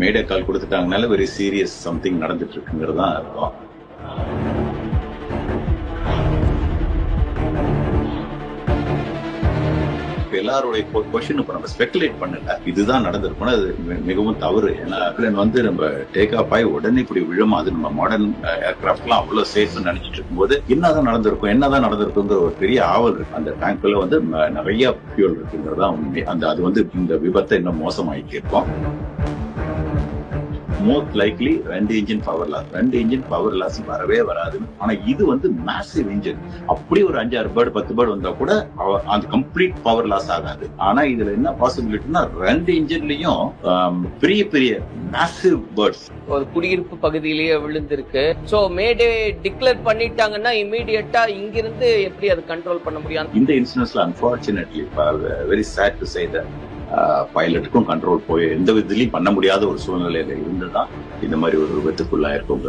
மேடே call கொடுத்துட்டாங்கனால very serious something நடந்துட்டு இருக்குங்கிறது தான் அர்த்தம். எல்லாருடைய கொஸ்டின் இப்ப நம்ம ஸ்பெகுலேட் பண்ணல. இதுதான் நடந்திருக்கணும் அது மிகவும் தவறு. ஏன்னா airplane வந்து நம்ம டேக் ஆஃப் ஆகி உடனே இப்படி விழும்? அது நம்ம மாடர்ன் ஏர்கிராஃப்ட்லாம் அவ்வளவு சேஃப் நினைச்சிட்டு இருக்கும்போது என்னதான் நடந்திருக்கும்? என்னதான் நடந்திருக்குங்கிற ஒரு பெரிய ஆவல் இருக்கு. அந்த டேங்க்ல வந்து நிறைய ஃபியூல் இருக்குங்கிறது தான் உண்மை. அந்த அது வந்து இந்த விபத்தை இன்னும் மோசமாக்கி இருக்கும். மோஸ்ட் லைக்லி ரெண்டு இன்ஜின் பவர் லாஸ் ரெண்டு இன்ஜின் பவர் லாஸ் வரவே வராது. ஆனா இது வந்து மேசிவ் இன்ஜின் அப்படி ஒரு அஞ்சாறு பேர்டு பத்து பேர்டு வந்தா கூட அந்த கம்ப்ளீட் பவர் லாஸ் ஆகாது. ஆனா இதுல என்ன பாசிபிலிட்டினா ரெண்டு இன்ஜின்லயும் பெரிய பெரிய மேசிவ் பேர்ட்ஸ் ஒரு குடியிருப்பு பகுதியிலேயே விழுந்திருக்கு. சோ மேடே டிக்ளேர் பண்ணிட்டாங்கன்னா இமீடியட்டா இங்கிருந்து எப்படி அது கண்ட்ரோல் பண்ண முடியும்? இந்த இன்சிடென்ட்ஸ்ல unfortunately very sad to say பைலட்டுக்கும் control போய் எந்த விதத்திலையும் பண்ண முடியாத ஒரு சூழ்நிலையில இருந்துதான் இந்த மாதிரி ஒரு விபத்துக்குள்ளாயிருக்கும்